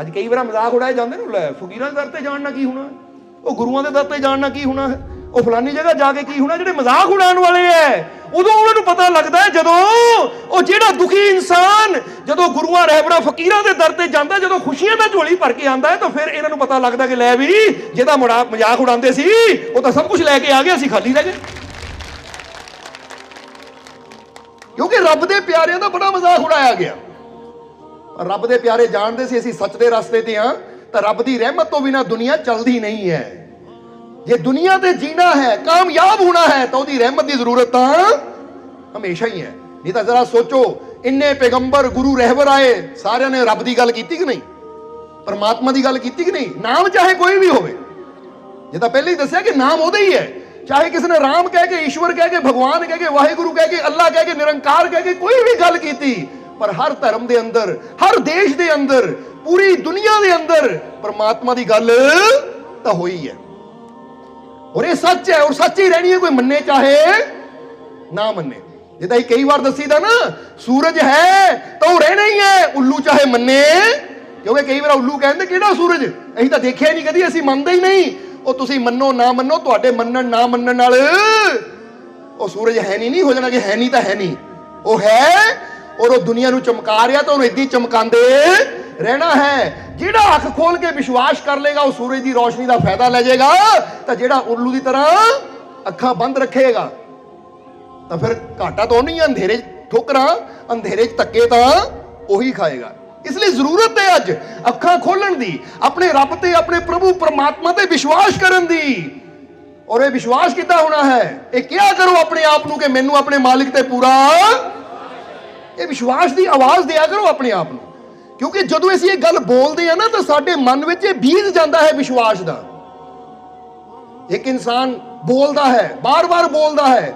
ਅੱਜ ਕਈ ਵਾਰ ਮਜ਼ਾਕ ਉਡਾਏ ਜਾਂਦੇ ਨੇ, ਲੈ, ਫਕੀਰਾਂ ਦੇ ਦਰ ਤੇ ਜਾਣ ਨਾਲ ਕੀ ਹੋਣਾ? ਉਹ ਗੁਰੂਆਂ ਦੇ ਦਰ ਤੇ ਜਾਣ ਨਾਲ ਕੀ ਹੋਣਾ? ਹੈ ਉਹ ਫਲਾਨੀ ਜਗ੍ਹਾ ਜਾ ਕੇ ਕੀ ਹੋਣਾ? ਜਿਹੜੇ ਮਜ਼ਾਕ ਉਡਾਉਣ ਵਾਲੇ ਐ, ਉਦੋਂ ਉਹਨਾਂ ਨੂੰ ਪਤਾ ਲੱਗਦਾ ਹੈ ਜਦੋਂ ਉਹ ਜਿਹੜਾ ਦੁਖੀ ਇਨਸਾਨ, ਜਦੋਂ ਗੁਰੂਆਂ ਰਹਿਬਰਾਂ ਫਕੀਰਾਂ ਦੇ ਦਰ ਤੇ ਜਾਂਦਾ, ਜਦੋਂ ਖੁਸ਼ੀਆਂ ਦਾ ਝੋਲੀ ਭਰ ਕੇ ਆਂਦਾ ਹੈ, ਤਾਂ ਫਿਰ ਇਹਨਾਂ ਨੂੰ ਪਤਾ ਲੱਗਦਾ ਕਿ ਲੈ ਵੀ, ਜਿਹਦਾ ਮੁੜਾ- ਮਜ਼ਾਕ ਉਡਾਉਂਦੇ ਸੀ, ਉਹ ਤਾਂ ਸਭ ਕੁਝ ਲੈ ਕੇ ਆ ਗਿਆ ਸੀ ਖਾਲੀ ਰਹਿ ਗਏ। ਕਿਉਂਕਿ ਰੱਬ ਦੇ ਪਿਆਰਿਆਂ ਦਾ ਬੜਾ ਮਜ਼ਾਕ ਉਡਾਇਆ ਗਿਆ। ਰੱਬ ਦੇ ਪਿਆਰੇ ਜਾਣਦੇ ਸੀ ਅਸੀਂ ਸੱਚ ਦੇ ਰਸਤੇ ਤੇ ਆ ਤਾਂ ਰੱਬ ਦੀ ਰਹਿਮਤ ਤੋਂ ਬਿਨਾ ਦੁਨੀਆ ਚੱਲਦੀ ਨਹੀਂ ਹੈ। ਜੇ ਦੁਨੀਆ ਤੇ ਜੀਣਾ ਹੈ, ਕਾਮਯਾਬ ਹੋਣਾ ਹੈ, ਤਾਂ ਉਹਦੀ ਰਹਿਮਤ ਦੀ ਜ਼ਰੂਰਤ ਤਾਂ ਹਮੇਸ਼ਾ ਹੀ ਹੈ। ਨਹੀਂ ਤਾਂ ਜ਼ਰਾ ਸੋਚੋ, ਇੰਨੇ ਪੈਗੰਬਰ ਗੁਰੂ ਰਹਿਬਰ ਆਏ, ਸਾਰਿਆਂ ਨੇ ਰੱਬ ਦੀ ਗੱਲ ਕੀਤੀ ਕਿ ਨਹੀਂ? ਪਰਮਾਤਮਾ ਦੀ ਗੱਲ ਕੀਤੀ ਕਿ ਨਹੀਂ? ਨਾਮ ਚਾਹੇ ਕੋਈ ਵੀ ਹੋਵੇ। ਜੇ ਤਾਂ ਪਹਿਲੇ ਹੀ ਦੱਸਿਆ ਕਿ ਨਾਮ ਉਹਦਾ ਹੀ ਹੈ। ਚਾਹੇ ਕਿਸੇ ਨੇ ਰਾਮ ਕਹਿ ਕੇ, ਈਸ਼ਵਰ ਕਹਿ ਕੇ, ਭਗਵਾਨ ਕਹਿ ਕੇ, ਵਾਹਿਗੁਰੂ ਕਹਿ ਕੇ, ਅੱਲਾ ਕਹਿ ਕੇ, ਨਿਰੰਕਾਰ ਕਹਿ ਕੇ ਕੋਈ ਵੀ ਗੱਲ ਕੀਤੀ ਪਰ ਹਰ ਧਰਮ ਦੇ ਅੰਦਰ, ਹਰ ਦੇਸ਼ ਦੇ ਅੰਦਰ, ਪੂਰੀ ਦੁਨੀਆ ਦੇ ਅੰਦਰ ਪਰਮਾਤਮਾ ਦੀ ਗੱਲ ਤਾਂ ਹੋਈ ਹੈ। ਔਰ ਇਹ ਸੱਚ ਹੈ ਔਰ ਸੱਚ ਹੀ ਰਹਿਣੀ ਹੈ, ਕੋਈ ਮੰਨੇ ਚਾਹੇ ਨਾ ਮੰਨੇ। ਜਿੱਦਾਂ ਹੀ ਕਈ ਵਾਰ ਦੱਸੀਦਾ ਨਾ, ਸੂਰਜ ਹੈ ਤਾਂ ਉਹ ਰਹਿਣਾ ਹੀ ਹੈ, ਉੱਲੂ ਚਾਹੇ ਮੰਨੇ। ਕਿਉਂਕਿ ਕਈ ਵਾਰ ਉੱਲੂ ਕਹਿੰਦੇ, ਕਿਹੜਾ ਸੂਰਜ? ਅਸੀਂ ਤਾਂ ਦੇਖਿਆ ਹੀ ਨਹੀਂ ਕਦੀ, ਅਸੀਂ ਮੰਨਦੇ ਹੀ ਨਹੀਂ। ਉਹ ਤੁਸੀਂ ਮੰਨੋ, ਨਾ ਮੰਨੋ, ਤੁਹਾਡੇ ਮੰਨਣ, ਨਾ ਮੰਨਣ ਨਾਲ ਉਹ ਸੂਰਜ ਹੈ ਨਹੀਂ ਨਹੀਂ ਹੋ ਜਾਣਾ ਕਿ ਹੈ ਨਹੀਂ ਤਾਂ ਹੈ ਨਹੀਂ। ਉਹ ਹੈ ਔਰ ਉਹ ਦੁਨੀਆ ਨੂੰ ਚਮਕਾ ਰਿਹਾ ਤਾਂ ਉਹਨੂੰ ਇਦਾਂ ਹੀ ਚਮਕਾਉਂਦੇ ਰਹਿਣਾ ਹੈ। ਜਿਹੜਾ ਅੱਖ ਖੋਲ ਕੇ ਵਿਸ਼ਵਾਸ ਕਰ ਲੇਗਾ, ਉਹ ਸੂਰਜ ਦੀ ਰੋਸ਼ਨੀ ਦਾ ਫਾਇਦਾ ਲੈ ਜਾਏਗਾ। ਤਾਂ ਜਿਹੜਾ ਉੱਲੂ ਦੀ ਤਰ੍ਹਾਂ ਅੱਖਾਂ ਬੰਦ ਰੱਖੇਗਾ, ਤਾਂ ਫਿਰ ਘਾਟਾ ਤਾਂ ਉਹਨੂੰ ਅੰਧੇਰੇ 'ਚ ਠੋਕਰਾਂ, ਅੰਧੇਰੇ 'ਚ ਧੱਕੇ ਤਾਂ ਉਹੀ ਖਾਏਗਾ। ਇਸ ਲਈ ਜ਼ਰੂਰਤ ਹੈ ਅੱਜ ਅੱਖਾਂ ਖੋਲਣ ਦੀ, ਆਪਣੇ ਰੱਬ ਤੇ, ਆਪਣੇ ਪ੍ਰਭੂ ਪਰਮਾਤਮਾ ਤੇ ਵਿਸ਼ਵਾਸ ਕਰਨ ਦੀ। ਔਰ ਇਹ ਵਿਸ਼ਵਾਸ ਕਿੱਦਾਂ ਹੋਣਾ ਹੈ? ਇਹ ਕਿਹਾ ਕਰੋ ਆਪਣੇ ਆਪ ਨੂੰ ਕਿ ਮੈਨੂੰ ਆਪਣੇ ਮਾਲਿਕ ਤੇ ਪੂਰਾ ਇਹ ਵਿਸ਼ਵਾਸ ਦੀ ਆਵਾਜ਼ ਦਿਆ ਕਰੋ ਆਪਣੇ ਆਪ ਨੂੰ। ਕਿਉਂਕਿ ਜਦੋਂ ਅਸੀਂ ਇਹ ਗੱਲ ਬੋਲਦੇ ਆ ਨਾ, ਤਾਂ ਸਾਡੇ ਮਨ ਵਿੱਚ ਇਹ ਬੀਜ ਜਾਂਦਾ ਹੈ ਵਿਸ਼ਵਾਸ ਦਾ। ਇੱਕ ਇਨਸਾਨ ਬੋਲਦਾ ਹੈ, ਬਾਰ-ਬਾਰ ਬੋਲਦਾ ਹੈ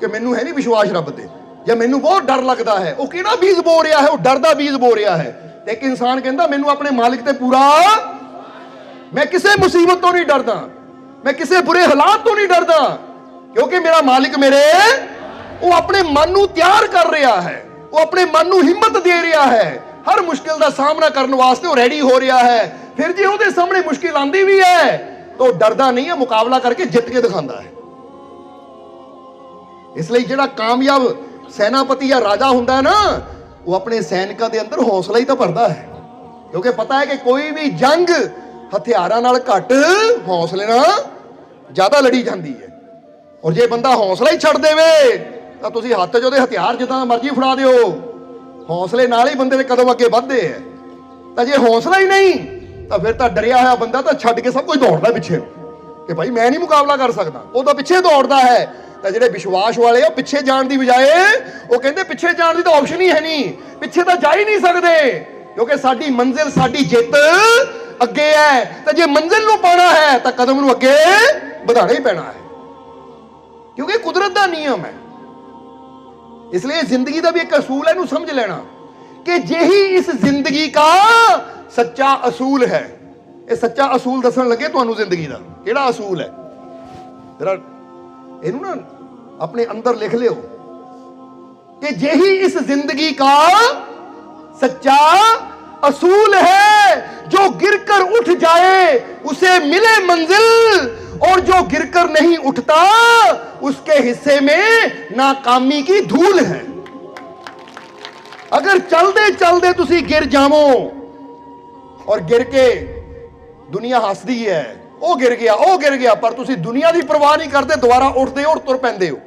ਕਿ ਮੈਨੂੰ ਹੈ ਨਹੀਂ ਵਿਸ਼ਵਾਸ ਰੱਬ ਤੇ, ਜਾਂ ਮੈਨੂੰ ਬਹੁਤ ਡਰ ਲੱਗਦਾ ਹੈ। ਉਹ ਕਿਹੜਾ ਬੀਜ ਬੋ ਰਿਹਾ ਹੈ? ਉਹ ਡਰ ਦਾ ਬੀਜ ਬੋ ਰਿਹਾ ਹੈ। ਤੇ ਇੱਕ ਇਨਸਾਨ ਕਹਿੰਦਾ, ਮੈਨੂੰ ਆਪਣੇ ਮਾਲਿਕ ਤੇ ਪੂਰਾ ਮੈਂ ਕਿਸੇ ਮੁਸੀਬਤ ਤੋਂ ਨਹੀਂ ਡਰਦਾ। ਮੈਂ ਕਿਸੇ ਬੁਰੇ ਹਾਲਾਤ ਤੋਂ ਨਹੀਂ ਡਰਦਾ। ਕਿਉਂਕਿ ਮੇਰਾ ਮਾਲਿਕ ਮੇਰੇ, ਉਹ ਆਪਣੇ ਮਨ ਨੂੰ ਤਿਆਰ ਕਰ ਰਿਹਾ ਹੈ। ਉਹ ਆਪਣੇ ਮਨ ਨੂੰ ਹਿੰਮਤ ਦੇ ਰਿਹਾ ਹੈ। ਹਰ ਮੁਸ਼ਕਿਲ ਦਾ ਸਾਹਮਣਾ ਕਰਨ ਵਾਸਤੇ ਉਹ ਰੈਡੀ ਹੋ ਰਿਹਾ ਹੈ। ਫਿਰ ਜੇ ਉਹਦੇ ਸਾਹਮਣੇ ਮੁਸ਼ਕਿਲ ਆਂਦੀ ਵੀ ਹੈ, ਤਾਂ ਉਹ ਡਰਦਾ ਨਹੀਂ ਹੈ, ਮੁਕਾਬਲਾ ਕਰਕੇ ਜਿੱਤ ਕੇ ਦਿਖਾਉਂਦਾ ਹੈ। ਇਸ ਲਈ ਜਿਹੜਾ ਕਾਮਯਾਬ ਸੈਨਾਪਤੀ ਜਾਂ ਰਾਜਾ ਹੁੰਦਾ ਹੈ ਨਾ, ਉਹ ਆਪਣੇ ਸੈਨਿਕਾਂ ਦੇ ਅੰਦਰ ਹੌਸਲਾ ਹੀ ਤਾਂ ਭਰਦਾ ਹੈ। ਕਿਉਂਕਿ ਪਤਾ ਹੈ ਕਿ ਕੋਈ ਵੀ ਜੰਗ ਹਥਿਆਰਾਂ ਨਾਲ ਘੱਟ, ਹੌਸਲੇ ਨਾਲ ਜ਼ਿਆਦਾ ਲੜੀ ਜਾਂਦੀ ਹੈ। ਔਰ ਜੇ ਬੰਦਾ ਹੌਸਲਾ ਹੀ ਛੱਡ ਦੇਵੇ ਤਾਂ ਤੁਸੀਂ ਹੱਥ 'ਚ ਉਹਦੇ ਹਥਿਆਰ ਜਿੱਦਾਂ ਮਰਜ਼ੀ ਫੜਾ ਦਿਓ। ਹੌਸਲੇ ਨਾਲ ਹੀ ਬੰਦੇ ਦੇ ਕਦਮ ਅੱਗੇ ਵੱਧਦੇ ਹੈ ਤਾਂ ਜੇ ਹੌਸਲਾ ਹੀ ਨਹੀਂ, ਤਾਂ ਫਿਰ ਤਾਂ ਡਰਿਆ ਹੋਇਆ ਬੰਦਾ ਤਾਂ ਛੱਡ ਕੇ ਸਭ ਕੁਝ ਦੌੜਦਾ ਪਿੱਛੇ। ਨੂੰ ਕਿ ਭਾਈ ਮੈਂ ਨਹੀਂ ਮੁਕਾਬਲਾ ਕਰ ਸਕਦਾ। ਉਹ ਤਾਂ ਪਿੱਛੇ ਦੌੜਦਾ ਹੈ। ਤਾਂ ਜਿਹੜੇ ਵਿਸ਼ਵਾਸ ਵਾਲੇ ਆ, ਉਹ ਪਿੱਛੇ ਜਾਣ ਦੀ ਬਜਾਏ ਉਹ ਕਹਿੰਦੇ ਪਿੱਛੇ ਜਾਣ ਦੀ ਤਾਂ ਆਪਸ਼ਨ ਹੀ ਹੈ ਨਹੀਂ। ਪਿੱਛੇ ਤਾਂ ਜਾ ਹੀ ਨਹੀਂ ਸਕਦੇ। ਕਿਉਂਕਿ ਸਾਡੀ ਮੰਜ਼ਿਲ, ਸਾਡੀ ਜਿੱਤ ਅੱਗੇ ਹੈ ਤਾਂ ਜੇ ਮੰਜ਼ਿਲ ਨੂੰ ਪਾਣਾ ਹੈ, ਤਾਂ ਕਦਮ ਨੂੰ ਅੱਗੇ ਵਧਾਣਾ ਹੀ ਪੈਣਾ ਹੈ। ਕਿਉਂਕਿ ਕੁਦਰਤ ਦਾ ਨਿਯਮ ਹੈ। ਇਸ ਲਈ ਜ਼ਿੰਦਗੀ ਦਾ ਵੀ ਇੱਕ ਅਸੂਲ ਹੈ ਇਹਨੂੰ ਸਮਝ ਲੈਣਾ ਕਿ ਜਿਹੀ ਇਸ ਜ਼ਿੰਦਗੀ ਦਾ ਸੱਚਾ ਅਸੂਲ ਹੈ ਇਹ ਸੱਚਾ ਅਸੂਲ ਦੱਸਣ ਲੱਗੇ ਤੁਹਾਨੂੰ ਜ਼ਿੰਦਗੀ ਦਾ ਕਿਹੜਾ ਅਸੂਲ ਹੈ ਜਰਾ ਇਹਨੂੰ ਨਾ ਆਪਣੇ ਅੰਦਰ ਲਿਖ ਲਿਓ ਕਿ ਜਿਹੀ ਇਸ ਜ਼ਿੰਦਗੀ का सच्चा असूल है जो गिरकर उठ जाए उसे मिले मंजिल और जो गिरकर नहीं उठता उसके हिस्से में नाकामी की धूल है ਅਗਰ ਚਲਦੇ ਚਲਦੇ ਤੁਸੀਂ ਗਿਰ ਜਾਵੋ ਔਰ ਗਿਰ ਕੇ ਦੁਨੀਆ ਹੱਸਦੀ ਹੈ ਉਹ ਗਿਰ ਗਿਆ ਉਹ ਗਿਰ ਗਿਆ ਪਰ ਤੁਸੀਂ ਦੁਨੀਆ ਦੀ ਪਰਵਾਹ ਨਹੀਂ ਕਰਦੇ ਦੁਬਾਰਾ ਉੱਠਦੇ ਹੋ ਔਰ ਤੁਰ ਪੈਂਦੇ ਹੋ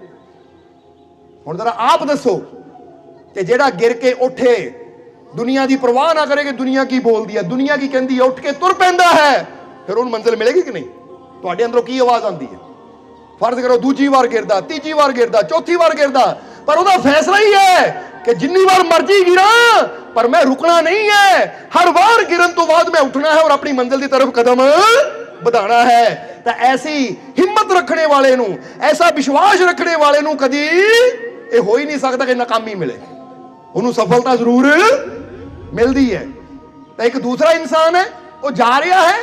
ਹੁਣ ਜ਼ਰਾ ਆਪ ਦੱਸੋ ਤੇ ਜਿਹੜਾ ਗਿਰ ਕੇ ਉੱਠੇ ਦੁਨੀਆ ਦੀ ਪਰਵਾਹ ਨਾ ਕਰੇ ਕਿ ਦੁਨੀਆ ਕੀ ਬੋਲਦੀ ਹੈ ਦੁਨੀਆ ਕੀ ਕਹਿੰਦੀ ਹੈ ਉੱਠ ਕੇ ਤੁਰ ਪੈਂਦਾ ਹੈ ਫਿਰ ਉਹਨੂੰ ਮੰਜ਼ਿਲ ਮਿਲੇਗੀ ਕਿ ਨਹੀਂ ਤੁਹਾਡੇ ਅੰਦਰੋਂ ਕੀ ਆਵਾਜ਼ ਆਉਂਦੀ ਹੈ? ਫਰਜ਼ ਕਰੋ ਦੂਜੀ ਵਾਰ ਗਿਰਦਾ, ਤੀਜੀ ਵਾਰ ਗਿਰਦਾ, ਚੌਥੀ ਵਾਰ ਗਿਰਦਾ, ਪਰ ਉਹਦਾ ਫੈਸਲਾ ਹੀ ਹੈ ਕਿ ਜਿੰਨੀ ਵਾਰ ਮਰਜ਼ੀ ਗਿਰਾਂ, ਪਰ ਮੈਂ ਰੁਕਣਾ ਨਹੀਂ ਹੈ। ਹਰ ਵਾਰ ਗਿਰਨ ਤੋਂ ਬਾਅਦ ਮੈਂ ਉੱਠਣਾ ਹੈ ਔਰ ਆਪਣੀ ਮੰਜ਼ਿਲ ਦੀ ਤਰਫ ਕਦਮ ਵਧਾਣਾ ਹੈ। ਤਾਂ ਐਸੀ ਹਿੰਮਤ ਰੱਖਣੇ ਵਾਲੇ ਨੂੰ, ਐਸਾ ਵਿਸ਼ਵਾਸ ਰੱਖਣੇ ਵਾਲੇ ਨੂੰ ਕਦੀ ਇਹ ਹੋ ਹੀ ਨਹੀਂ ਸਕਦਾ ਕਿ ਨਾਕਾਮੀ ਮਿਲੇ। ਉਹਨੂੰ ਸਫਲਤਾ ਜ਼ਰੂਰ ਮਿਲਦੀ ਹੈ। ਤਾਂ ਇੱਕ ਦੂਸਰਾ ਇਨਸਾਨ ਹੈ, ਉਹ ਜਾ ਰਿਹਾ ਹੈ,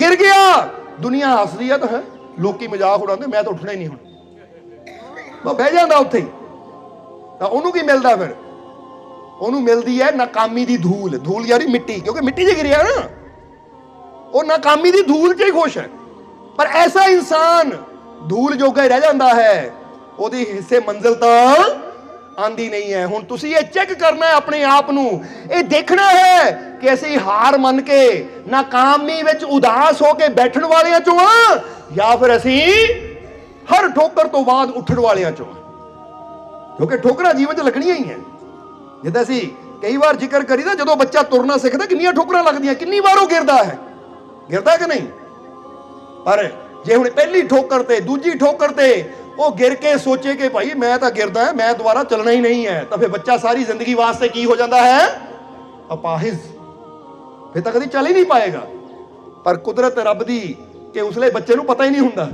ਗਿਰ ਗਿਆ ਦੁਨੀਆ ਹੱਸਦੀ ਹੈ। ਤਾਂ ਹੈ ਲੋਕੀ ਮਜ਼ਾਕ ਉਡਾਉਂਦੇ, ਮੈਂ ਤਾਂ ਉੱਠਣਾ ਹੀ ਨਹੀਂ ਹੁਣ। ਉਹ ਬਹਿ ਜਾਂਦਾ ਉੱਥੇ। ਹੀ ਤਾਂ ਉਹਨੂੰ ਕੀ ਮਿਲਦਾ ਫਿਰ? ਉਹਨੂੰ ਮਿਲਦੀ ਹੈ ਨਾਕਾਮੀ ਦੀ ਧੂਲ। ਧੂਲ ਯਾਰੀ ਮਿੱਟੀ, ਕਿਉਂਕਿ ਮਿੱਟੀ 'ਚ ਗਿਰਿਆ ਨਾ। ਉਹ ਨਾਕਾਮੀ ਦੀ ਧੂਲ 'ਚ ਹੀ ਖੁਸ਼ ਹੈ। ਪਰ ਐਸਾ ਇਨਸਾਨ ਧੂਲ ਜੋਗਾ ਹੀ ਰਹਿ ਜਾਂਦਾ ਹੈ। ਉਹਦੀ ਹਿੱਸੇ ਮੰਜ਼ਿਲ ਤਾਂ ਆਂਦੀ ਨਹੀਂ ਹੈ। ਹੁਣ ਤੁਸੀਂ ਇਹ ਚੈੱਕ ਕਰਨਾ ਹੈ ਆਪਣੇ ਆਪ ਨੂੰ। ਇਹ ਦੇਖਣਾ ਹੈ ਕਿ ਅਸੀਂ ਹਾਰ ਮੰਨ ਕੇ ਨਾਕਾਮੀ ਵਿੱਚ ਉਦਾਸ ਹੋ ਕੇ ਬੈਠਣ ਵਾਲਿਆਂ ਚੋਂ ਆ, ਜਾਂ ਫਿਰ ਅਸੀਂ ਹਰ ਠੋਕਰ ਤੋਂ ਬਾਅਦ ਉੱਠਣ ਵਾਲਿਆਂ ਚੋਂ ਕਿਉਂਕਿ ਠੋਕਰਾਂ ਜੀਵਨ 'ਚ ਲੱਗਣੀਆਂ ਹੀ ਹੈ। ਜਿੱਦਾਂ ਅਸੀਂ ਕਈ ਵਾਰ ਜ਼ਿਕਰ ਕਰੀਦਾ, ਜਦੋਂ ਬੱਚਾ ਤੁਰਨਾ ਸਿੱਖਦਾ, ਕਿੰਨੀਆਂ ਠੋਕਰਾਂ ਲੱਗਦੀਆਂ, ਕਿੰਨੀ ਵਾਰ ਉਹ ਗਿਰਦਾ ਹੈ। ਗਿਰਦਾ ਕਿ ਨਹੀਂ? ਪਰ ਜੇ ਹੁਣ ਪਹਿਲੀ ਠੋਕਰ ਤੇ, ਦੂਜੀ ਠੋਕਰ ਤੇ ਉਹ ਗਿਰ ਕੇ ਸੋਚੇ ਕਿ ਭਾਈ ਮੈਂ ਤਾਂ ਗਿਰਦਾ ਹਾਂ, ਮੈਂ ਦੁਬਾਰਾ ਚੱਲਣਾ ਹੀ ਨਹੀਂ ਹੈ। ਤਾਂ ਫਿਰ ਬੱਚਾ ਸਾਰੀ ਜ਼ਿੰਦਗੀ ਵਾਸਤੇ ਕੀ ਹੋ ਜਾਂਦਾ ਹੈ? ਅਪਾਹਿਜ। ਫਿਰ ਤਾਂ ਕਦੀ ਚੱਲ ਹੀ ਨਹੀਂ ਪਾਏਗਾ। ਪਰ ਕੁਦਰਤ ਰੱਬ ਦੀ ਕਿ ਉਸਲੇ ਬੱਚੇ ਨੂੰ ਪਤਾ ਹੀ ਨਹੀਂ ਹੁੰਦਾ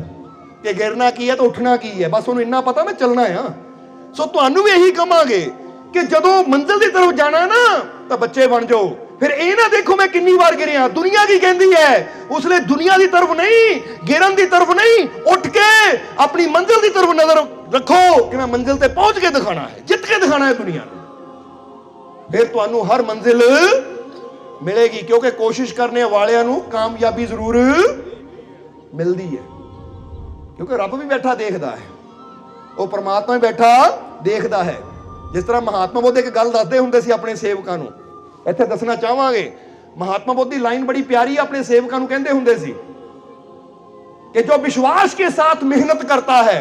ਕਿ ਗਿਰਨਾ ਕੀ ਹੈ ਤੇ ਉੱਠਣਾ ਕੀ ਹੈ। ਬਸ ਉਹਨੂੰ ਇੰਨਾ ਪਤਾ ਮੈਂ ਚੱਲਣਾ ਆ। ਸੋ ਤੁਹਾਨੂੰ ਵੀ ਇਹੀ ਕਹਾਂਗੇ ਕਿ ਜਦੋਂ ਮੰਜ਼ਿਲ ਦੀ ਤਰਫ ਜਾਣਾ ਨਾ, ਤਾਂ ਬੱਚੇ ਬਣ ਜਾਓ। ਫਿਰ ਇਹ ਨਾ ਦੇਖੋ ਮੈਂ ਕਿੰਨੀ ਵਾਰ ਗਿਰਿਆ। ਦੁਨੀਆ ਕੀ ਕਹਿੰਦੀ ਹੈ? ਉਸ ਲਈ ਦੁਨੀਆ ਦੀ ਤਰਫ ਨਹੀਂ, ਗਿਰਨ ਦੀ ਤਰਫ ਨਹੀਂ, ਉੱਠ ਕੇ ਆਪਣੀ ਮੰਜ਼ਿਲ ਦੀ ਤਰਫ ਨਜ਼ਰ ਰੱਖੋ ਕਿ ਮੈਂ ਮੰਜ਼ਿਲ ਤੇ ਪਹੁੰਚ ਕੇ ਦਿਖਾਣਾ ਹੈ, ਜਿੱਤ ਕੇ ਦਿਖਾਣਾ ਹੈ ਦੁਨੀਆ ਨੂੰ। ਫਿਰ ਤੁਹਾਨੂੰ ਹਰ ਮੰਜ਼ਿਲ ਮਿਲੇਗੀ, ਕਿਉਂਕਿ ਕੋਸ਼ਿਸ਼ ਕਰਨੇ ਵਾਲਿਆਂ ਨੂੰ ਕਾਮਯਾਬੀ ਜ਼ਰੂਰ ਮਿਲਦੀ ਹੈ। ਕਿਉਂਕਿ ਰੱਬ ਵੀ ਬੈਠਾ ਦੇਖਦਾ ਹੈ। ਉਹ ਪਰਮਾਤਮਾ ਵੀ ਬੈਠਾ ਦੇਖਦਾ ਹੈ। ਜਿਸ ਤਰ੍ਹਾਂ ਮਹਾਤਮਾ ਬੁੱਧ ਇੱਕ ਗੱਲ ਦੱਸਦੇ ਹੁੰਦੇ ਸੀ ਆਪਣੇ ਸੇਵਕਾਂ ਨੂੰ ਇੱਥੇ ਦੱਸਣਾ ਚਾਹਾਂਗੇ ਮਹਾਤਮਾ ਬੁੱਧ ਦੀ ਲਾਈਨ ਬੜੀ ਪਿਆਰੀ ਆਪਣੇ ਸੇਵਕਾਂ ਨੂੰ ਕਹਿੰਦੇ ਹੁੰਦੇ ਸੀ कि जो विश्वास के साथ मेहनत करता है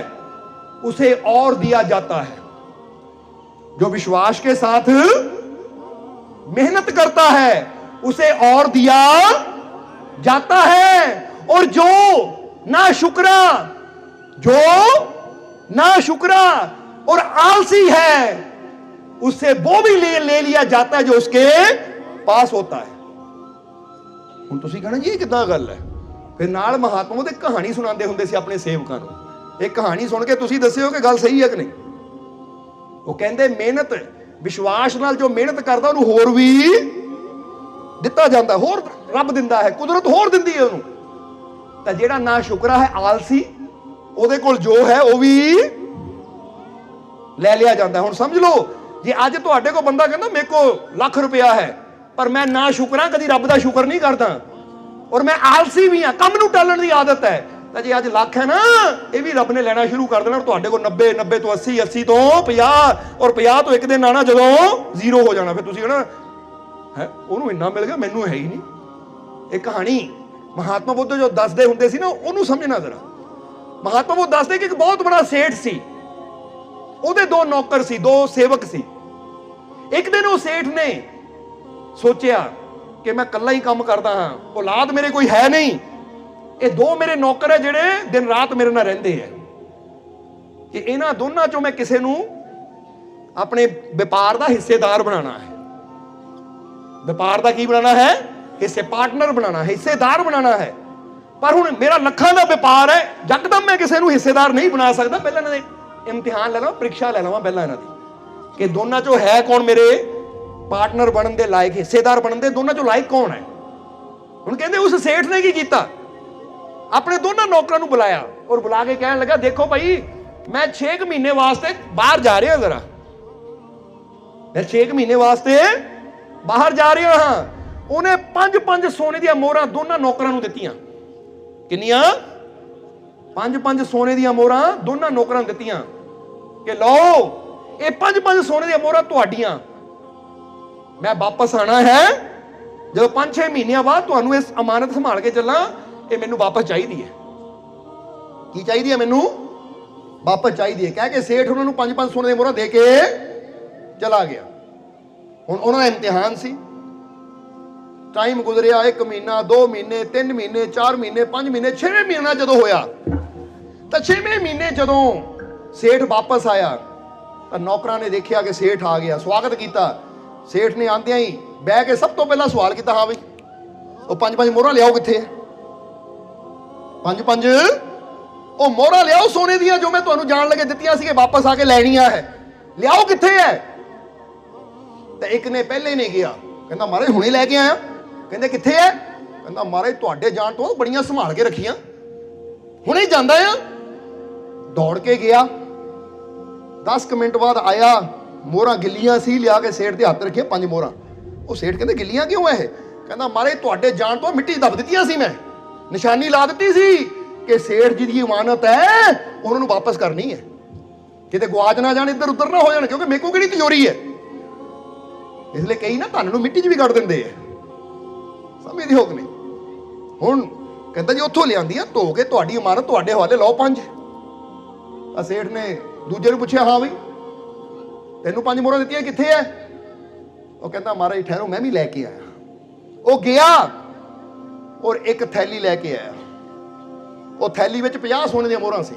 उसे और दिया जाता है जो विश्वास के साथ मेहनत करता है उसे और दिया जाता है और जो ना शुक्रा जो ना शुक्रा और आलसी है उससे वो भी ले ले लिया जाता है जो उसके पास होता है ਹੁਣ ਤੁਸੀਂ ਕਹਣਾ ਜੀ ਇਹ ਕਿੱਦਾਂ ਗੱਲ ਹੈ ਫਿਰ ਨਾਲ ਮਹਾਤਮਾ ਉਹਦੇ ਕਹਾਣੀ ਸੁਣਾਉਂਦੇ ਹੁੰਦੇ ਸੀ ਆਪਣੇ ਸੇਵਕਾਂ ਨੂੰ ਇਹ ਕਹਾਣੀ ਸੁਣ ਕੇ ਤੁਸੀਂ ਦੱਸਿਓ ਕਿ ਗੱਲ ਸਹੀ ਹੈ ਕਿ ਨਹੀਂ ਉਹ ਕਹਿੰਦੇ ਮਿਹਨਤ ਵਿਸ਼ਵਾਸ ਨਾਲ ਜੋ ਮਿਹਨਤ ਕਰਦਾ ਉਹਨੂੰ ਹੋਰ ਵੀ ਦਿੱਤਾ ਜਾਂਦਾ ਹੋਰ ਰੱਬ ਦਿੰਦਾ ਹੈ ਕੁਦਰਤ ਹੋਰ ਦਿੰਦੀ ਹੈ ਉਹਨੂੰ ਤਾਂ ਜਿਹੜਾ ਨਾ ਸ਼ੁਕਰਾ ਹੈ ਆਲਸੀ ਉਹਦੇ ਕੋਲ ਜੋ ਹੈ ਉਹ ਵੀ ਲੈ ਲਿਆ ਜਾਂਦਾ ਹੁਣ ਸਮਝ ਲਓ ਜੇ ਅੱਜ ਤੁਹਾਡੇ ਕੋਲ ਬੰਦਾ ਕਹਿੰਦਾ ਮੇਰੇ ਕੋਲ ਲੱਖ ਰੁਪਇਆ ਹੈ, ਪਰ ਮੈਂ ਨਾ ਸ਼ੁਕਰਾਂ ਕਦੀ ਰੱਬ ਦਾ ਸ਼ੁਕਰ ਨਹੀਂ ਕਰਦਾ। ਔਰ ਮੈਂ ਆਲਸੀ ਵੀ ਹਾਂ, ਕੰਮ ਨੂੰ ਟਾਲਣ ਦੀ ਆਦਤ ਹੈ। ਤਾਂ ਜੇ ਅੱਜ ਲੱਖ ਹੈ ਨਾ, ਇਹ ਵੀ ਰੱਬ ਨੇ ਲੈਣਾ ਸ਼ੁਰੂ ਕਰ ਦੇਣਾ, ਔਰ ਤੁਹਾਡੇ ਕੋਲ 90 90 ਤੋਂ 80 80 ਤੋਂ 50 ਔਰ 50 ਤੋਂ ਇੱਕ ਦਿਨ ਆਣਾ ਜਦੋਂ ਜ਼ੀਰੋ ਹੋ ਜਾਣਾ, ਫਿਰ ਤੁਸੀਂ ਕਹਣਾ, ਹੈ, ਉਹਨੂੰ ਇੰਨਾ ਮਿਲ ਗਿਆ, ਮੈਨੂੰ ਹੈ ਹੀ ਨਹੀਂ। ਇਹ ਕਹਾਣੀ ਮਹਾਤਮਾ ਬੁੱਧ ਜੋ ਦੱਸਦੇ ਹੁੰਦੇ ਸੀ ਨਾ, ਉਹਨੂੰ ਸਮਝਣਾ ਜ਼ਰਾ। ਮਹਾਤਮਾ ਬੁੱਧ ਦੱਸਦੇ ਕਿ ਇੱਕ ਬਹੁਤ ਬੜਾ ਸੇਠ ਸੀ। ਉਹਦੇ ਦੋ ਨੌਕਰ ਸੀ, ਦੋ ਸੇਵਕ ਸੀ। ਇੱਕ ਦਿਨ ਉਹ ਸੇਠ ਨੇ ਸੋਚਿਆ ਕਿ ਮੈਂ ਇਕੱਲਾ ਹੀ ਕੰਮ ਕਰਦਾ ਹਾਂ, ਔਲਾਦ ਮੇਰੇ ਕੋਈ ਹੈ ਨਹੀਂ। ਇਹ ਦੋ ਮੇਰੇ ਨੌਕਰ ਹੈ ਜਿਹੜੇ ਦਿਨ ਰਾਤ ਮੇਰੇ ਨਾਲ ਰਹਿੰਦੇ ਹੈ। ਕਿ ਇਹਨਾਂ ਦੋਨਾਂ ਚੋਂ ਮੈਂ ਕਿਸੇ ਨੂੰ ਆਪਣੇ ਵਪਾਰ ਦਾ ਹਿੱਸੇਦਾਰ ਬਣਾਉਣਾ ਹੈ। ਵਪਾਰ ਦਾ ਕੀ ਬਣਾਉਣਾ ਹੈ? ਹਿੱਸੇ ਪਾਰਟਨਰ ਬਣਾਉਣਾ ਹੈ, ਹਿੱਸੇਦਾਰ ਬਣਾਉਣਾ ਹੈ। ਪਰ ਹੁਣ ਮੇਰਾ ਲੱਖਾਂ ਦਾ ਵਪਾਰ ਹੈ ਯਕਦਮ ਮੈਂ ਕਿਸੇ ਨੂੰ ਹਿੱਸੇਦਾਰ ਨਹੀਂ ਬਣਾ ਸਕਦਾ। ਪਹਿਲਾਂ ਇਹਨਾਂ ਦੇ ਇਮਤਿਹਾਨ ਲੈ ਲਵਾਂ ਪ੍ਰੀਖਿਆ ਲੈ ਲਵਾਂ ਪਹਿਲਾਂ ਇਹਨਾਂ ਦੀ। ਕਿ ਦੋਨਾਂ ਚੋਂ ਹੈ ਕੌਣ ਮੇਰੇ ਪਾਰਟਨਰ ਬਣਨ ਦੇ ਲਾਇਕ ਹਿੱਸੇਦਾਰ ਬਣਨ ਦੇ? ਦੋਨਾਂ ਚੋਂ ਲਾਇਕ ਕੌਣ ਹੈ? ਹੁਣ ਕਹਿੰਦੇ ਉਸ ਸੇਠ ਨੇ ਕੀ ਕੀਤਾ? ਆਪਣੇ ਦੋਨਾਂ ਨੌਕਰਾਂ ਨੂੰ ਬੁਲਾਇਆ ਔਰ ਬੁਲਾ ਕੇ ਕਹਿਣ ਲੱਗਾ, ਦੇਖੋ ਭਾਈ, ਮੈਂ 6 ਮਹੀਨੇ ਵਾਸਤੇ ਬਾਹਰ ਜਾ ਰਿਹਾ ਜ਼ਰਾ। ਮੈਂ 6 ਮਹੀਨੇ ਵਾਸਤੇ ਬਾਹਰ ਜਾ ਰਿਹਾ ਹਾਂ। ਉਹਨੇ ਪੰਜ ਪੰਜ ਸੋਨੇ ਦੀਆਂ ਮੋਹਰਾਂ ਦੋਨਾਂ ਨੌਕਰਾਂ ਨੂੰ ਦਿੱਤੀਆਂ। ਕਿੰਨੀਆਂ? ਪੰਜ ਪੰਜ ਸੋਨੇ ਦੀਆਂ ਮੋਹਰਾਂ ਦੋਨਾਂ ਨੌਕਰਾਂ ਨੂੰ ਦਿੱਤੀਆਂ। ਕਿ ਲਓ ਇਹ ਪੰਜ ਪੰਜ ਸੋਨੇ ਦੀਆਂ ਮੋਹਰਾਂ ਤੁਹਾਡੀਆਂ। ਮੈਂ ਵਾਪਸ ਆਣਾ ਹੈ। ਜਦੋਂ 5-6 ਮਹੀਨਿਆਂ ਬਾਅਦ ਤੁਹਾਨੂੰ ਇਸ ਅਮਾਨਤ ਸੰਭਾਲ ਕੇ ਚੱਲਾਂ, ਇਹ ਮੈਨੂੰ ਵਾਪਸ ਚਾਹੀਦੀ ਹੈ। ਕੀ ਚਾਹੀਦੀ ਹੈ ਮੈਨੂੰ? ਵਾਪਸ ਚਾਹੀਦੀ ਹੈ। ਕਹਿ ਕੇ ਸੇਠ ਉਹਨਾਂ ਨੂੰ 5-5 ਸੋਨੇ ਦੀਆਂ ਮੋਹਰਾਂ ਦੇ ਕੇ ਚਲਾ ਗਿਆ। ਹੁਣ ਉਹਨਾਂ ਦਾ ਇਮਤਿਹਾਨ ਸੀ। ਟਾਈਮ ਗੁਜ਼ਰਿਆ 1 ਮਹੀਨਾ 2 ਮਹੀਨੇ 3 ਮਹੀਨੇ 4 ਮਹੀਨੇ 5 ਮਹੀਨੇ 6ਵੇਂ ਮਹੀਨਾ ਜਦੋਂ ਹੋਇਆ, ਤਾਂ 6ਵੇਂ ਮਹੀਨੇ ਜਦੋਂ ਸੇਠ ਵਾਪਸ ਆਇਆ ਤਾਂ ਨੌਕਰਾਂ ਨੇ ਦੇਖਿਆ ਕਿ ਸੇਠ ਆ ਗਿਆ। ਸਵਾਗਤ ਕੀਤਾ। ਸੇਠ ਨੇ ਆਂਦਿਆਂ ਹੀ ਬਹਿ ਕੇ ਸਭ ਤੋਂ ਪਹਿਲਾਂ ਸਵਾਲ ਕੀਤਾ, ਹਾਂ ਬਈ, ਉਹ ਪੰਜ ਪੰਜ ਮੋਹਰਾਂ ਲਿਆਓ ਕਿੱਥੇ ਹੈ? ਪੰਜ ਪੰਜ, ਉਹ ਮੋਹਰਾਂ ਲਿਆਓ ਸੋਨੇ ਦੀਆਂ ਜੋ ਮੈਂ ਤੁਹਾਨੂੰ ਜਾਣ ਲੱਗੇ ਦਿੱਤੀਆਂ ਸੀਗੇ ਵਾਪਸ ਆ ਕੇ ਲੈਣੀਆਂ ਹੈ। ਲਿਆਓ ਕਿੱਥੇ ਹੈ? ਤੇ ਇੱਕ ਨੇ ਪਹਿਲੇ ਨੇ ਗਿਆ। ਕਹਿੰਦਾ ਮਹਾਰਾਜ ਹੁਣੇ ਲੈ ਕੇ ਆਇਆ। ਕਹਿੰਦੇ, ਕਿੱਥੇ ਹੈ? ਕਹਿੰਦਾ ਮਹਾਰਾਜ ਤੁਹਾਡੇ ਜਾਣ ਤੋਂ ਬੜੀਆਂ ਸੰਭਾਲ ਕੇ ਰੱਖੀਆਂ। ਹੁਣੇ ਜਾਂਦਾ ਆ। ਦੌੜ ਕੇ ਗਿਆ। 10 ਕੁ ਮਿੰਟ ਬਾਅਦ ਆਇਆ, ਮੋਹਰਾਂ ਗਿੱਲੀਆਂ ਸੀ, ਲਿਆ ਕੇ ਸੇਠ ਦੇ ਹੱਥ ਰੱਖੇ ਪੰਜ ਮੋਹਰਾਂ। ਉਹ ਸੇਠ ਕਹਿੰਦੇ, ਗਿੱਲੀਆਂ ਕਿਉਂ ਐ ਇਹ? ਕਹਿੰਦਾ, ਮਾਰੇ, ਤੁਹਾਡੇ ਜਾਣ ਤੋਂ ਮਿੱਟੀ ਦੱਬ ਦਿੱਤੀਆਂ ਸੀ ਮੈਂ। ਨਿਸ਼ਾਨੀ ਲਾ ਦਿੱਤੀ ਸੀ ਕਿ ਸੇਠ ਜੀ ਦੀ ਇਮਾਨਤ ਹੈ ਉਹਨਾਂ ਨੂੰ ਵਾਪਸ ਕਰਨੀ ਹੈ ਕਿਤੇ ਗਵਾਚ ਨਾ ਜਾਣ, ਇੱਧਰ ਉੱਧਰ ਨਾ ਹੋ ਜਾਣ, ਕਿਉਂਕਿ ਮੇਰੇ ਕੋਲ ਕਿਹੜੀ ਤਿਜੋਰੀ ਹੈ ਇਸ ਲਈ ਕਈ ਨਾ ਧਨ ਨੂੰ ਮਿੱਟੀ 'ਚ ਵੀ ਕੱਢ ਦਿੰਦੇ ਆ ਸਮਝਦੇ ਹੋ ਕਿ ਨਹੀਂ। ਹੁਣ ਕਹਿੰਦਾ ਜੀ, ਉੱਥੋਂ ਲਿਆਂਦੀਆਂ ਧੋ ਕੇ ਤੁਹਾਡੀ ਇਮਾਨਤ ਤੁਹਾਡੇ ਹਵਾਲੇ ਲਾਓ ਪੰਜ। ਆ ਸੇਠ ਨੇ ਦੂਜੇ ਨੂੰ ਪੁੱਛਿਆ, ਹਾਂ ਬਈ, ਤੈਨੂੰ ਪੰਜ ਮੋਹਰਾਂ ਦਿੱਤੀਆਂ ਕਿੱਥੇ ਐ? ਉਹ ਕਹਿੰਦਾ, ਮਹਾਰਾਜ, ਠਹਿਰੋ, ਮੈਂ ਵੀ ਲੈ ਕੇ ਆਇਆ। ਉਹ ਗਿਆ ਔਰ ਇੱਕ ਥੈਲੀ ਲੈ ਕੇ ਆਇਆ। ਉਹ ਥੈਲੀ ਵਿੱਚ 50 ਸੋਨੇ ਦੀਆਂ ਮੋਹਰਾਂ ਸੀ।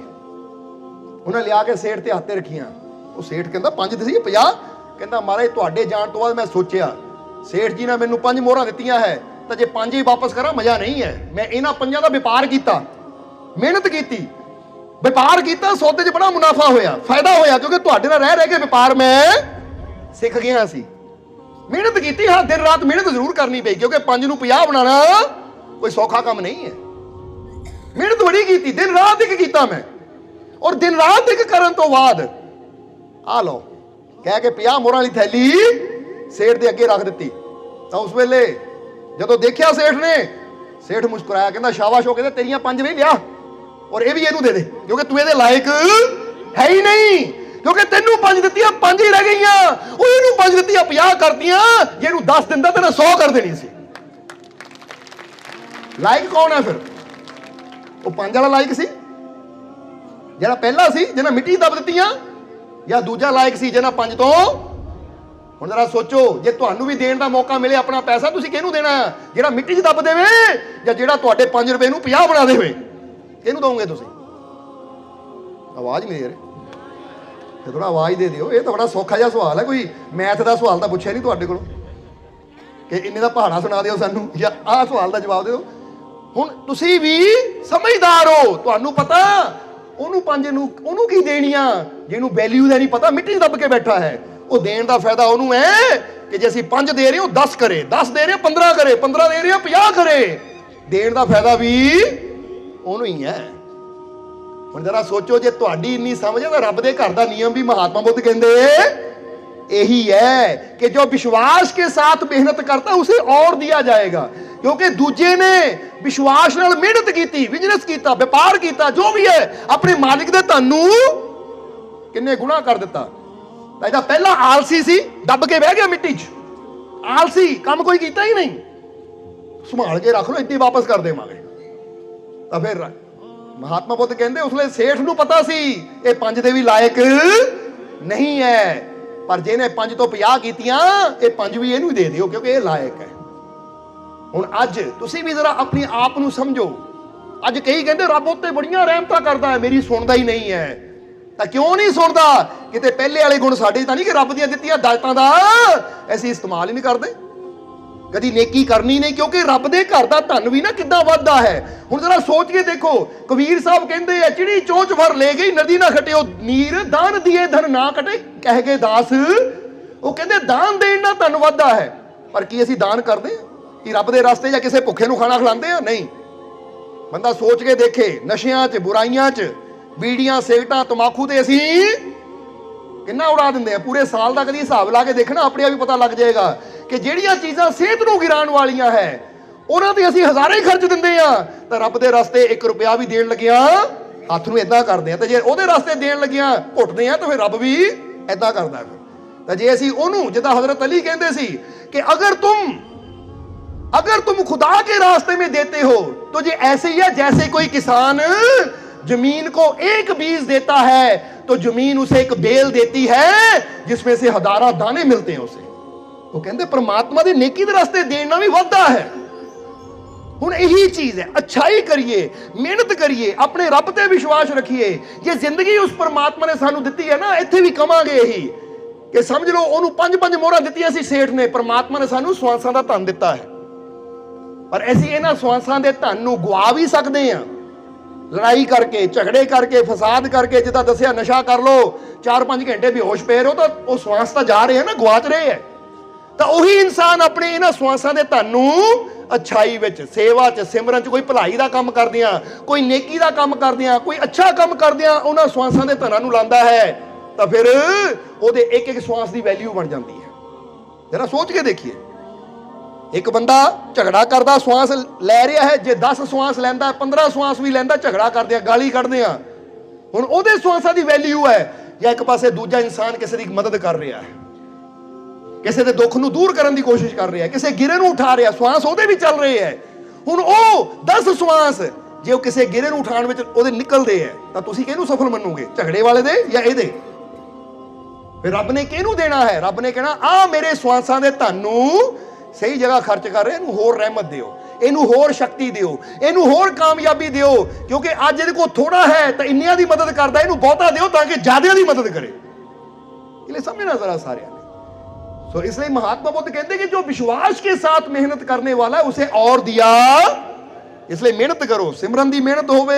ਉਹਨਾਂ ਲਿਆ ਕੇ ਸੇਠ ਤੇ ਹੱਥੇ ਰੱਖੀਆਂ। ਉਹ ਸੇਠ ਕਹਿੰਦਾ, ਪੰਜ ਤੇ ਸੀ 50 ਕਹਿੰਦਾ, ਮਹਾਰਾਜ, ਤੁਹਾਡੇ ਜਾਣ ਤੋਂ ਬਾਅਦ ਮੈਂ ਸੋਚਿਆ, ਸੇਠ ਜੀ ਨੇ ਮੈਨੂੰ ਪੰਜ ਮੋਹਰਾਂ ਦਿੱਤੀਆਂ ਹੈ, ਤਾਂ ਜੇ ਪੰਜ ਹੀ ਵਾਪਸ ਕਰਾਂ, ਮਜ਼ਾ ਨਹੀਂ ਹੈ। ਮੈਂ ਇਹਨਾਂ ਪੰਜਾਂ ਦਾ ਵਪਾਰ ਕੀਤਾ, ਮਿਹਨਤ ਕੀਤੀ ਵਪਾਰ ਕੀਤਾ, ਸੌਦੇ 'ਚ ਬੜਾ ਮੁਨਾਫਾ ਹੋਇਆ, ਫਾਇਦਾ ਹੋਇਆ, ਕਿਉਂਕਿ ਤੁਹਾਡੇ ਨਾਲ ਰਹਿ ਰਹਿ ਕੇ ਵਪਾਰ ਮੈਂ ਸਿੱਖ ਗਿਆ ਸੀ। ਮਿਹਨਤ ਕੀਤੀ, ਹਾਂ, ਦਿਨ ਰਾਤ ਮਿਹਨਤ ਜ਼ਰੂਰ ਕਰਨੀ ਪਈ, ਕਿਉਂਕਿ ਪੰਜ ਨੂੰ 50 ਬਣਾਉਣਾ ਕੋਈ ਸੌਖਾ ਕੰਮ ਨਹੀਂ ਹੈ। ਮਿਹਨਤ ਬੜੀ ਕੀਤੀ, ਦਿਨ ਰਾਤ ਇੱਕ ਕੀਤਾ ਮੈਂ। ਔਰ ਦਿਨ ਰਾਤ ਇੱਕ ਕਰਨ ਤੋਂ ਬਾਅਦ ਆ ਲਓ, ਕਹਿ ਕੇ 50 ਮੋਹਰਾਂ ਵਾਲੀ ਥੈਲੀ ਸੇਠ ਦੇ ਅੱਗੇ ਰੱਖ ਦਿੱਤੀ। ਤਾਂ ਉਸ ਵੇਲੇ ਜਦੋਂ ਦੇਖਿਆ ਸੇਠ ਨੇ, ਸੇਠ ਮੁਸਕਰਾਇਆ, ਕਹਿੰਦਾ, ਸ਼ਾਬਾਸ਼ ਹੋ ਕਹਿੰਦਾ, ਤੇਰੀਆਂ ਪੰਜ ਵੀ ਲਿਆ। ਔਰ ਇਹ ਵੀ ਇਹਨੂੰ ਦੇ ਦੇ, ਕਿਉਂਕਿ ਤੂੰ ਇਹਦੇ ਲਾਇਕ ਹੈ ਹੀ ਨਹੀਂ। ਕਿਉਂਕਿ ਤੈਨੂੰ ਪੰਜ ਦਿੱਤੀਆਂ, ਪੰਜ ਹੀ ਰਹਿ ਗਈਆਂ। ਉਹ ਇਹਨੂੰ ਪੰਜ ਦਿੱਤੀਆਂ 50 ਕਰਦੀਆਂ ਜੇ ਇਹਨੂੰ 10 ਦਿੰਦਾ ਤੈਨੂੰ 100 ਕਰ ਦੇਣੀ ਸੀ। ਲਾਇਕ ਕੌਣ ਹੈ ਫਿਰ? ਉਹ ਪੰਜ ਵਾਲਾ ਲਾਇਕ ਸੀ? ਜਿਹੜਾ ਪਹਿਲਾ ਸੀ, ਜਿਹਨਾਂ ਮਿੱਟੀ ਦੱਬ ਦਿੱਤੀਆਂ, ਜਾਂ ਦੂਜਾ ਲਾਇਕ ਸੀ, ਜਿਹਨਾਂ ਪੰਜ ਤੋਂ? ਹੁਣ ਜਰਾ ਸੋਚੋ, ਜੇ ਤੁਹਾਨੂੰ ਵੀ ਦੇਣ ਦਾ ਮੌਕਾ ਮਿਲੇ ਆਪਣਾ ਪੈਸਾ, ਤੁਸੀਂ ਕਿਹਨੂੰ ਦੇਣਾ? ਜਿਹੜਾ ਮਿੱਟੀ 'ਚ ਦੱਬ ਦੇਵੇ, ਜਾਂ ਜਿਹੜਾ ਤੁਹਾਡੇ 5 ਰੁਪਏ ਨੂੰ 50 ਬਣਾ ਦੇਵੇ? ਕਿਹਨੂੰ ਦੋਗੇ ਤੁਸੀਂ। ਆਵਾਜ਼ ਨਹੀਂ ਦੇ ਰਹੇ ਤੇ ਥੋੜਾ ਆਵਾਜ਼ ਦੇ ਦਿਓ। ਇਹ ਤਾਂ ਬੜਾ ਸੌਖਾ ਜਿਹਾ ਸਵਾਲ ਹੈ। ਕੋਈ ਮੈਥ ਦਾ ਸਵਾਲ ਤਾਂ ਪੁੱਛਿਆ ਨਹੀਂ ਤੁਹਾਡੇ ਕੋਲੋਂ। ਕਿ ਇੰਨੇ ਦਾ ਪਹਾੜਾ ਸੁਣਾ ਦਿਓ ਸਾਨੂੰ, ਜਾਂ ਆਹ ਸਵਾਲ ਦਾ ਜਵਾਬ ਦਿਓ। ਹੁਣ ਤੁਸੀਂ ਵੀ ਸਮਝਦਾਰ ਹੋ। ਤੁਹਾਨੂੰ ਪਤਾ, ਉਹਨੂੰ ਪੰਜ ਨੂੰ, ਉਹਨੂੰ ਕੀ ਦੇਣੀਆਂ ਜਿਹਨੂੰ ਵੈਲਿਊ ਦਾ ਨਹੀਂ ਪਤਾ, ਮਿੱਟੀ 'ਚ ਦੱਬ ਕੇ ਬੈਠਾ ਹੈ। ਉਹ ਦੇਣ ਦਾ ਫਾਇਦਾ ਉਹਨੂੰ ਹੈ ਕਿ ਜੇ ਅਸੀਂ ਪੰਜ ਦੇ ਰਹੇ ਹਾਂ, ਉਹ 10 ਕਰੇ। 10 ਦੇ ਰਹੇ ਹਾਂ 15 ਕਰੇ। 15 ਦੇ ਰਹੇ ਹਾਂ 50 ਕਰੇ। ਦੇਣ ਦਾ ਫਾਇਦਾ ਵੀ ਉਹਨੂੰ ਹੀ ਹੈ। ਹੁਣ ਜਰਾ ਸੋਚੋ, ਜੇ ਤੁਹਾਡੀ ਇੰਨੀ ਸਮਝ ਹੈ ਤਾਂ ਰੱਬ ਦੇ ਘਰ ਦਾ ਨਿਯਮ ਵੀ ਮਹਾਤਮਾ ਬੁੱਧ ਕਹਿੰਦੇ ਇਹੀ ਹੈ ਕਿ ਜੋ ਵਿਸ਼ਵਾਸ ਕੇ ਸਾਥ ਮਿਹਨਤ ਕਰਤਾ, ਉਸੇ ਔਰ ਦਿਆ ਜਾਏਗਾ। ਕਿਉਂਕਿ ਦੂਜੇ ਨੇ ਵਿਸ਼ਵਾਸ ਨਾਲ ਮਿਹਨਤ ਕੀਤੀ ਬਿਜ਼ਨਸ ਕੀਤਾ, ਵਪਾਰ ਕੀਤਾ, ਜੋ ਵੀ ਹੈ, ਆਪਣੇ ਮਾਲਿਕ ਦੇ ਧਨ ਨੂੰ ਕਿੰਨੇ ਗੁਣਾ ਕਰ ਦਿੱਤਾ। ਤਾਂ ਇਹਦਾ ਪਹਿਲਾ ਆਲਸੀ ਸੀ, ਦੱਬ ਕੇ ਬਹਿ ਗਿਆ ਮਿੱਟੀ 'ਚ। ਆਲਸੀ, ਕੰਮ ਕੋਈ ਕੀਤਾ ਹੀ ਨਹੀਂ। ਸੰਭਾਲ ਕੇ ਰੱਖ ਲਓ, ਇੱਥੇ ਵਾਪਸ ਕਰ ਦੇਵਾਂਗੇ। ਤਾਂ ਫਿਰ ਮਹਾਤਮਾ ਬੁੱਧ ਕਹਿੰਦੇ ਉਸ ਸੇਠ ਨੂੰ ਪਤਾ ਸੀ, ਇਹ ਪੰਜ ਦੇ ਵੀ ਲਾਇਕ ਨਹੀਂ ਹੈ ਪਰ ਜਿਹਨੇ ਪੰਜ ਤੋਂ 50 ਕੀਤੀਆਂ, ਇਹ ਪੰਜ ਵੀ ਇਹਨੂੰ ਦੇ ਦਿਓ ਕਿਉਂਕਿ ਇਹ ਲਾਇਕ ਹੈ ਹੁਣ ਅੱਜ ਤੁਸੀਂ ਵੀ ਜ਼ਰਾ ਆਪਣੇ ਆਪ ਨੂੰ ਸਮਝੋ। ਅੱਜ ਕਈ ਕਹਿੰਦੇ ਰੱਬ ਉੱਤੇ ਬੜੀਆਂ ਰਹਿਮਤਾਂ ਕਰਦਾ ਹੈ ਮੇਰੀ ਸੁਣਦਾ ਹੀ ਨਹੀਂ ਹੈ ਤਾਂ ਕਿਉਂ ਨਹੀਂ ਸੁਣਦਾ? ਕਿਤੇ ਪਹਿਲੇ ਵਾਲੇ ਗੁਣ ਸਾਡੇ ਤਾਂ ਨਹੀਂ ਕਿ ਰੱਬ ਦੀਆਂ ਦਿੱਤੀਆਂ ਦਾਤਾਂ ਦਾ। ਅਸੀਂ ਇਸਤੇਮਾਲ ਹੀ ਨਹੀਂ ਕਰਦੇ। ਕਦੀ ਨੇਕੀ ਕਰਨੀ ਨਹੀਂ, ਕਿਉਂਕਿ ਰੱਬ ਦੇ ਘਰ ਦਾ ਧਨ ਵੀ ਨਾ ਕਿੱਦਾਂ ਵੱਧਦਾ ਹੈ? ਹੁਣ ਜਰਾ ਸੋਚ ਕੇ ਦੇਖੋ, ਕਬੀਰ ਸਾਹਿਬ ਕਹਿੰਦੇ ਆ, ਚਿੜੀ ਚੋਂਚ ਭਰ ਲੈ ਗਈ, ਨਦੀ ਨਾ ਖਟਿਓ, ਨੀਰ ਦਾਨ ਦੀਏ, ਧਨ ਨਾ ਕਟੇ। ਕਹਿ ਗਏ ਦਾਸ, ਉਹ ਕਹਿੰਦੇ, ਦਾਨ ਦੇਣ ਨਾਲ ਧਨ ਵੱਧਦਾ ਹੈ। ਪਰ ਕੀ ਅਸੀਂ ਦਾਨ ਕਰਦੇ ਹਾਂ? ਕਿ ਰੱਬ ਦੇ ਰਸਤੇ ਜਾਂ ਕਿਸੇ ਭੁੱਖੇ ਨੂੰ ਖਾਣਾ ਖਿਲਾਉਂਦੇ ਆ ਨਹੀਂ। ਬੰਦਾ ਸੋਚ ਕੇ ਦੇਖੇ, ਨਸ਼ਿਆਂ 'ਚ, ਬੁਰਾਈਆਂ 'ਚ, ਬੀੜੀਆਂ, ਸਿਗਰਟਾਂ, ਤਮਾਕੂ ਤੇ ਅਸੀਂ ਕਿੰਨਾ ਉਡਾ ਦਿੰਦੇ ਆ ਪੂਰੇ ਸਾਲ ਦਾ ਕਦੀ ਹਿਸਾਬ ਲਾ ਕੇ ਦੇਖਣਾ, ਆਪਣੇ ਆਪ ਹੀ ਪਤਾ ਲੱਗ ਜਾਏਗਾ। ਕਿ ਜਿਹੜੀਆਂ ਚੀਜ਼ਾਂ ਸਿਹਤ ਨੂੰ ਗਿਰਾਉਣ ਵਾਲੀਆਂ ਹੈ ਉਹਨਾਂ ਤੇ ਅਸੀਂ ਹਜ਼ਾਰਾਂ ਹੀ ਖਰਚ ਦਿੰਦੇ ਆ ਤਾਂ ਰੱਬ ਦੇ ਰਸਤੇ 1 ਰੁਪਿਆ ਵੀ ਦੇਣ ਲੱਗਿਆ ਹੱਥ ਨੂੰ ਇਦਾਂ ਕਰਦੇ ਆ ਤੇ ਜੇ ਉਹਦੇ ਰਸਤੇ ਦੇਣ ਲੱਗਿਆ ਘੁੱਟਦੇ ਆ ਤਾਂ ਫਿਰ ਰੱਬ ਵੀ ਇਦਾਂ ਕਰਦਾ ਫਿਰ ਤਾਂ ਜੇ ਅਸੀਂ ਉਹਨੂੰ ਜਿੱਦਾਂ ਹਜ਼ਰਤ ਅਲੀ ਕਹਿੰਦੇ ਸੀ ਕਿ ਅਗਰ ਤੁਮ अगर तुम खुदा के रास्ते में देते हो तो ये ऐसे ही है जैसे कोई किसान जमीन को एक बीज देता है तो जमीन उसे एक बेल देती है जिसमें से हजारा दाने मिलते हैं उसे ਉਹ ਕਹਿੰਦੇ, ਪ੍ਰਮਾਤਮਾ ਦੀ ਨੇਕੀ ਦੇ ਰਸਤੇ ਦੇਣ ਨਾਲ ਵੀ ਵਾਧਾ ਹੈ। ਹੁਣ ਇਹੀ ਚੀਜ਼ ਹੈ। ਅੱਛਾਈ ਕਰੀਏ, ਮਿਹਨਤ ਕਰੀਏ, ਆਪਣੇ ਰੱਬ ਤੇ ਵਿਸ਼ਵਾਸ ਰੱਖੀਏ। ਜੇ ਜ਼ਿੰਦਗੀ ਉਸ ਪਰਮਾਤਮਾ ਨੇ ਸਾਨੂੰ ਦਿੱਤੀ ਹੈ ਨਾ, ਇੱਥੇ ਵੀ ਕਵਾਂਗੇ ਇਹੀ ਕਿ ਸਮਝ ਲਓ, ਉਹਨੂੰ ਪੰਜ ਪੰਜ ਮੋਹਰਾਂ ਦਿੱਤੀਆਂ ਸੀ ਸੇਠ ਨੇ, ਪਰਮਾਤਮਾ ਨੇ ਸਾਨੂੰ ਸਵਾਸਾਂ ਦਾ ਧਨ ਦਿੱਤਾ ਹੈ। ਪਰ ਅਸੀਂ ਇਹਨਾਂ ਸਵਾਸਾਂ ਦੇ ਧਨ ਨੂੰ ਗਵਾ ਵੀ ਸਕਦੇ ਹਾਂ। ਲੜਾਈ ਕਰਕੇ, ਝਗੜੇ ਕਰਕੇ, ਫਸਾਦ ਕਰਕੇ, ਜਿੱਦਾਂ ਦੱਸਿਆ, ਨਸ਼ਾ ਕਰ ਲਓ 4-5 ਘੰਟੇ ਬੇਹੋਸ਼ ਪਏ ਰਹੋ, ਤਾਂ ਉਹ ਸਵਾਸ ਤਾਂ ਜਾ ਰਹੇ ਹੈ ਨਾ ਗਵਾਚ ਰਹੇ ਹੈ ਤਾਂ ਉਹੀ ਇਨਸਾਨ ਆਪਣੇ ਇਹਨਾਂ ਸਵਾਸਾਂ ਦੇ ਧਨ ਨੂੰ ਅੱਛਾਈ ਵਿੱਚ, ਸੇਵਾ 'ਚ, ਸਿਮਰਨ 'ਚ, ਕੋਈ ਭਲਾਈ ਦਾ ਕੰਮ ਕਰਦਿਆਂ, ਕੋਈ ਨੇਕੀ ਦਾ ਕੰਮ ਕਰਦਿਆਂ, ਕੋਈ ਅੱਛਾ ਕੰਮ ਕਰਦਿਆਂ, ਉਹਨਾਂ ਸਵਾਸਾਂ ਦੇ ਧਨਾਂ ਨੂੰ ਲਾਂਦਾ ਹੈ, ਤਾਂ ਫਿਰ ਉਹਦੇ ਇੱਕ ਇੱਕ ਸਵਾਸ ਦੀ ਵੈਲਿਊ ਬਣ ਜਾਂਦੀ ਹੈ। ਜਰਾ ਸੋਚ ਕੇ ਦੇਖੀਏ। ਇੱਕ ਬੰਦਾ ਝਗੜਾ ਕਰਦਾ ਸਵਾਸ ਲੈ ਰਿਹਾ ਹੈ, ਜੇ 10 ਸਵਾਸ ਲੈਂਦਾ 15 ਸਵਾਸ ਵੀ ਲੈਂਦਾ, ਝਗੜਾ ਕਰਦੇ ਆ ਗਾਲੀ ਕੱਢਦੇ ਆ ਹੁਣ ਉਹਦੇ ਸਵਾਸਾਂ ਦੀ ਵੈਲਿਊ ਹੈ, ਜਾਂ ਇੱਕ ਪਾਸੇ ਦੂਜਾ ਇਨਸਾਨ ਕਿਸੇ ਦੀ ਮਦਦ ਕਰ ਰਿਹਾ ਹੈ। ਕਿਸੇ ਦੇ ਦੁੱਖ ਨੂੰ ਦੂਰ ਕਰਨ ਦੀ ਕੋਸ਼ਿਸ਼ ਕਰ ਰਿਹਾ ਕਿਸੇ ਗਿਰੇ ਨੂੰ ਉਠਾ ਰਿਹਾ ਸਵਾਸ ਉਹਦੇ ਵੀ ਚੱਲ ਰਹੇ ਹੈ। ਹੁਣ ਉਹ 10 ਸਵਾਸ, ਜੇ ਉਹ ਕਿਸੇ ਗਿਰੇ ਨੂੰ ਉਠਾਉਣ ਵਿੱਚ ਉਹਦੇ ਨਿਕਲਦੇ ਹੈ, ਤਾਂ ਤੁਸੀਂ ਕਿਹਨੂੰ ਸਫਲ ਮੰਨੋਗੇ? ਝਗੜੇ ਵਾਲੇ ਦੇ ਜਾਂ ਇਹਦੇ? ਫਿਰ ਰੱਬ ਨੇ ਕਿਹਨੂੰ ਦੇਣਾ ਹੈ? ਰੱਬ ਨੇ ਕਹਿਣਾ, ਆ ਮੇਰੇ ਸਵਾਸਾਂ ਦੇ ਧਨ ਨੂੰ ਸਹੀ ਜਗ੍ਹਾ ਖਰਚ ਕਰ ਰਹੇ, ਇਹਨੂੰ ਹੋਰ ਰਹਿਮਤ ਦਿਓ। ਇਹਨੂੰ ਹੋਰ ਸ਼ਕਤੀ ਦਿਓ। ਇਹਨੂੰ ਹੋਰ ਕਾਮਯਾਬੀ ਦਿਓ, ਕਿਉਂਕਿ ਅੱਜ ਇਹਦੇ ਕੋਲ ਥੋੜਾ ਹੈ, ਤਾਂ ਇੰਨਿਆਂ ਦੀ ਮਦਦ ਕਰਦਾ, ਇਹਨੂੰ ਬਹੁਤਾ ਦਿਓ ਤਾਂ ਕਿ ਜ਼ਿਆਦਿਆਂ ਦੀ ਮਦਦ ਕਰੇ। ਇਹ ਸਮਝਣਾ ਜ਼ਰਾ ਸਾਰਿਆਂ ਨੇ। सो इसलिए महात्मा बुद्ध कहते हैं कि जो विश्वास के साथ मेहनत करने वाला है उसे और दिया इसलिए मेहनत करो सिमरन ਦੀ ਮਿਹਨਤ ਹੋਵੇ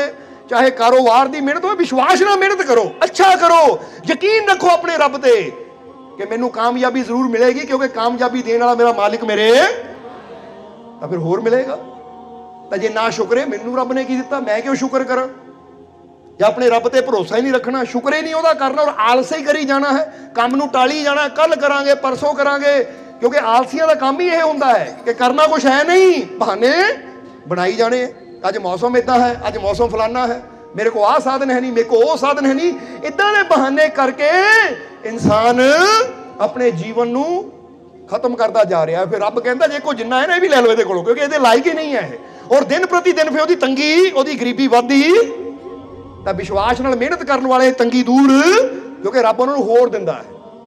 ਚਾਹੇ ਕਾਰੋਬਾਰ ਦੀ ਮਿਹਨਤ ਹੋਵੇ ਵਿਸ਼ਵਾਸ ਨਾਲ ਮਿਹਨਤ ਕਰੋ ਅੱਛਾ ਕਰੋ ਯਕੀਨ ਰੱਖੋ ਆਪਣੇ ਰੱਬ ਤੇ ਕਿ ਮੈਨੂੰ ਕਾਮਯਾਬੀ ਜ਼ਰੂਰ ਮਿਲੇਗੀ ਕਿਉਂਕਿ ਕਾਮਯਾਬੀ ਦੇਣ ਵਾਲਾ ਮੇਰਾ ਮਾਲਿਕ ਮੇਰੇ ਤਾਂ ਫਿਰ ਹੋਰ ਮਿਲੇਗਾ ਤਾਂ ਜੇ ਨਾ ਸ਼ੁਕਰੇ ਮੈਨੂੰ ਰੱਬ ਨੇ ਕੀ ਦਿੱਤਾ ਮੈਂ ਕਿਉਂ ਸ਼ੁਕਰ ਕਰਾਂ ਜਾਂ ਆਪਣੇ ਰੱਬ ਤੇ ਭਰੋਸਾ ਹੀ ਨਹੀਂ ਰੱਖਣਾ, ਸ਼ੁਕਰ ਹੀ ਨਹੀਂ ਉਹਦਾ ਕਰਨਾ, ਔਰ ਆਲਸੇ ਹੀ ਕਰੀ ਜਾਣਾ ਹੈ, ਕੰਮ ਨੂੰ ਟਾਲੀ ਜਾਣਾ ਕੱਲ ਕਰਾਂਗੇ, ਪਰਸੋਂ ਕਰਾਂਗੇ, ਕਿਉਂਕਿ ਆਲਸੀਆਂ ਦਾ ਕੰਮ ਹੀ ਇਹ ਹੁੰਦਾ ਹੈ ਕਿ ਕਰਨਾ ਕੁਝ ਹੈ ਨਹੀਂ, ਬਹਾਨੇ ਬਣਾਈ ਜਾਣੇ ਅੱਜ ਮੌਸਮ ਇਦਾਂ ਹੈ, ਅੱਜ ਮੌਸਮ ਫਲਾਨਾ ਹੈ, ਮੇਰੇ ਕੋ ਆਹ ਸਾਧਨ ਹੈ ਨਹੀਂ, ਮੇਰੇ ਕੋ ਉਹ ਸਾਧਨ ਹੈ ਨਹੀਂ ਇਦਾਂ ਦੇ ਬਹਾਨੇ ਕਰਕੇ ਇਨਸਾਨ ਆਪਣੇ ਜੀਵਨ ਨੂੰ ਖਤਮ ਕਰਦਾ ਜਾ ਰਿਹਾ ਫਿਰ ਰੱਬ ਕਹਿੰਦਾ, ਜੇ ਕੋ ਜਿੰਨਾ ਹੈ ਨਾ, ਇਹ ਵੀ ਲੈ ਲਓ ਇਹਦੇ ਕੋਲੋਂ, ਕਿਉਂਕਿ ਇਹਦੇ ਲਾਇਕ ਹੀ ਨਹੀਂ ਹੈ ਇਹ। ਔਰ ਦਿਨ ਪ੍ਰਤੀ ਦਿਨ ਫਿਰ ਉਹਦੀ ਤੰਗੀ, ਉਹਦੀ ਗਰੀਬੀ ਵੱਧਦੀ ਤਾਂ ਵਿਸ਼ਵਾਸ ਨਾਲ ਮਿਹਨਤ ਕਰਨ ਵਾਲੇ ਤੰਗੀ ਦੂਰ, ਕਿਉਂਕਿ ਰੱਬ ਉਹਨਾਂ ਨੂੰ ਹੋਰ ਦਿੰਦਾ ਹੈ।